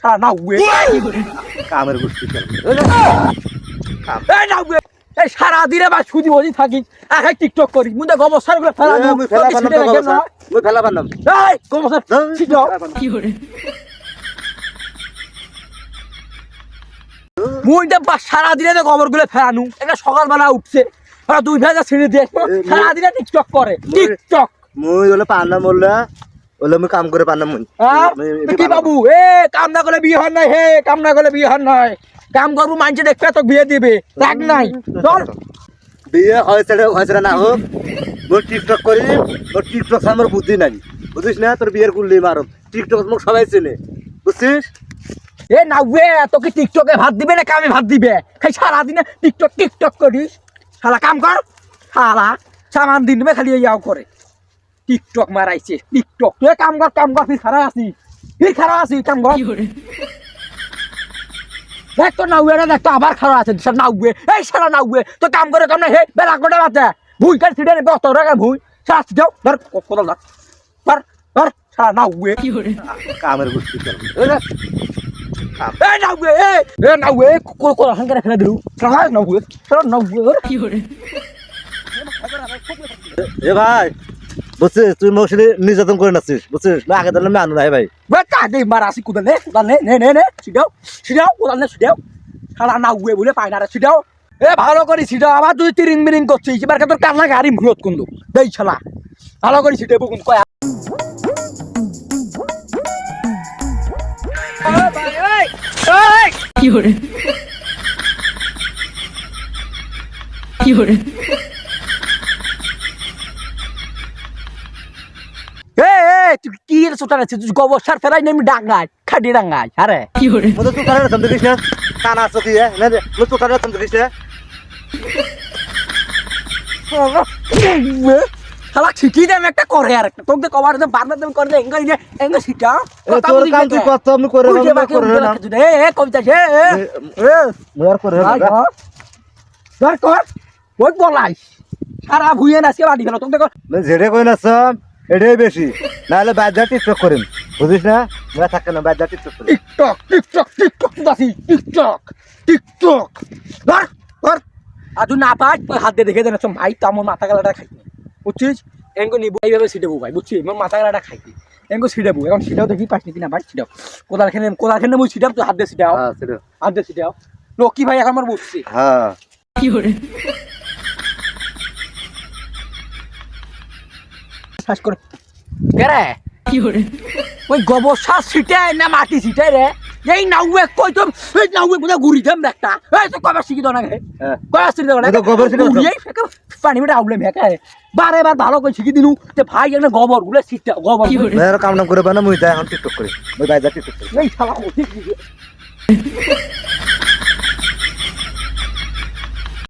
সারা না উয়ে। কামের গোষ্ঠী খেল। এই না উয়ে। এই সারা দিনে বা সুদি বজি থাকি। একাই টিকটক করি। মুদে গুলো ফেলা মুই ফেলা বান্নাম তো গোবর সার। মুই ফেলা বান্নাম এই গোবর সার ঠিক নাও মুইটা বা সারা দিনে তো গোবরগুলো ফেলানু। এটা সকালবেলা উঠছে। দুই ভেজা ছিঁড়ে দিয়ে সারা দিনে টিকটক করে। টিকটক। মুই হলে পান্না হলে মুই কাম করে পান্না মুই। কি বাবু? এ কাম না করলে বিয়ে হন নাই হে কাম না করলে বিয়ে হন নাই। কাম করব মানছে দেখবে তো বিয়ে দিবে রাগ নাই। চল। বিয়ে হয়েছে হয়েছে না হোক মোর টিকটক করি মোর টিকটক আমার বুদ্ধি নাই। বুঝিস না? তোর বিয়ের কুল্লি মারব টিকটক মোক সবাই চেনে। বুঝছিস এ না বে তোকে টিকটকে ভাত দিবে না কামে ভাত দিবে? খাই সারাদিনে টিকটক টিকটক করিস শালা কাম কর শালা সামান দিন মে খালি ইয়াও করে টিকটক মারাইছে টিকটক। তুই কাম কর কাম কর ফির খারাপ আছি। ফির খারাপ আছি কাম কর দেখ তো নাউয়ে রে দেখ তো আবার খারাপ আছে স্যার নাউয়ে এই সারা নাউয়ে তো কাম করে কাম না হে বেলা করে বাতে ভুই কার ছিড়ে নে বস্ত রাখা ভুই। সারা যাও ধর কোদাল ধর ধর ধর সারা নাউয়ে কামের গোষ্ঠী খেল। এই নাউয়ে এই এ নাউয়ে কো কো হাঙ্গারে ফেলে দিলু। সারা নাউয়ে সারা নাউয়ে এ ভাই বুঝছিস? তুই মোর সাথে নির্যাতন করে নাচিস বুঝছিস? না আগে দিলে আমি আনু নাই ভাই। বে কাকে মারাসি কুদাল নে কুদাল নে নে নে নে সিডাও সিডাও কুদাল নে সিডাও সারা নাউয়ে বলে পায় না রে সিডাও এ ভালো করে সিডাও আবার তুই তিরিং বিরিং করছিস এবার তোর কান্না গাড়ি মুরত কুন্দু দেই ছালা ভালো করে সিডে বকুন কয়। এ এ তুই কি এর সোটা আছে? তুই গোবর সার ফেরাই নেমি ডাঙ্গাই খাডি ডাঙ্গাই আরে। তুই কারে রতন দেখিস না? কানা আছো না রে মুই তুই কারে রতন দেখিস না? শালা ছিটি দেম একটা করে আর একটা। তোকে কভার দেম বারবার দেম করে দে এঙ্গা এঙ্গা সিটা তোর কাম তুই কত আমি করে না করে না এ এ কবিতা সে এ মুই করে না ধর কর ওই বলাই সারা ভুইয়ে নাচকে বাড়ি গেল তোকে কর। কই না সব এটাই বেশি। নাহলে বাদ যা টিকটক করিম। বুঝিস না? মুই থাকে না যা টিকটক করিম। টিকটক টিকটক টিকটক দাসি টিকটক টিকটক ধর ধর। তুই না তুই হাত দিয়ে দেখে দেন ভাই তো আমার মাথা গালাটা খাই বুঝছিস? এঙ্গো নিবো এইভাবে ছিটাবো ভাই বুঝছিস? আমার মাথা গালাটা খাইতি এঙ্গো ছিটাবো এখন ছিটাও দেখি পাইছি কিনা ভাই ছিটাও। কোদাল খেলে কোদাল খেলে মুই ছিটাম তুই হাত দিয়ে ছিটাও। হ্যাঁ হাত দিয়ে ছিটাও। লক্ষ্মী ভাই এখন আমার বুঝছি। হ্যাঁ। শ্বাস করে। কেরে ওই গোবর সার ছিটায় না মাটি ছিটায় রে? এই নাউয়ে কই তো এই নাউয়ে বুঝা ঘুরি দেম একটা। এই তো কবে শিখি তো না গে। কবে শিখি তো না এই তো গোবর তো। ঘুরিয়েই ফেকে পানি মেটা আউলে মেকা বারে বার ভালো করে শিখি দিলু যে ভাই একটা গোবরগুলো ছিটা গোবর আর কাম নাম করে বানা মুই যাই এখন টিকটক করি। মুই বাদ যা টিকটক করি। এই শালা